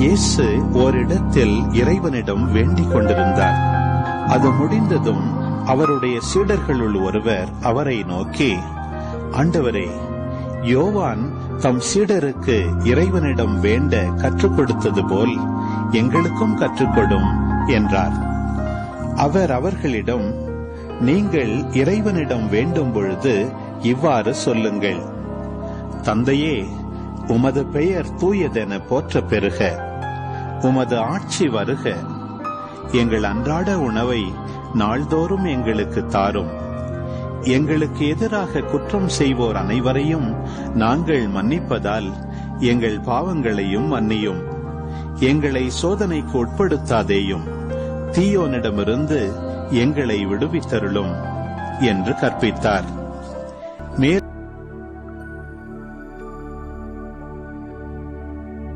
இயேசு ஓரிடத்தில் இறைவனிடம் வேண்டிக் கொண்டிருந்தார். அது முடிந்ததும் அவருடைய சீடர்களுள் ஒருவர் அவரை நோக்கி ஆண்டவரே யோவான் தம் சீடருக்கு இறைவனிடம் வேண்ட கற்றுக் கொடுத்தது போல் எங்களுக்கும் கற்றுக்கொடும் என்றார். அவர் அவர்களிடம் நீங்கள் இறைவனிடம் வேண்டும் பொழுது இவ்வாறு சொல்லுங்கள். தந்தையே உமது பெயர் தூயதென போற்ற பெறுக உமது ஆட்சி வருக. எங்கள் அன்றாட உணவை நாள்தோறும் எங்களுக்கு தாரும். எங்களுக்கு எதிராக குற்றம் செய்வோர் அனைவரையும் நாங்கள் மன்னிப்பதால் எங்கள் பாவங்களையும் மன்னியும். எங்களை சோதனைக்கு உட்படுத்தாதேயும் தீயோனிடமிருந்து எங்களை விடுவித்தருளும் என்று கற்பித்தார். மேல்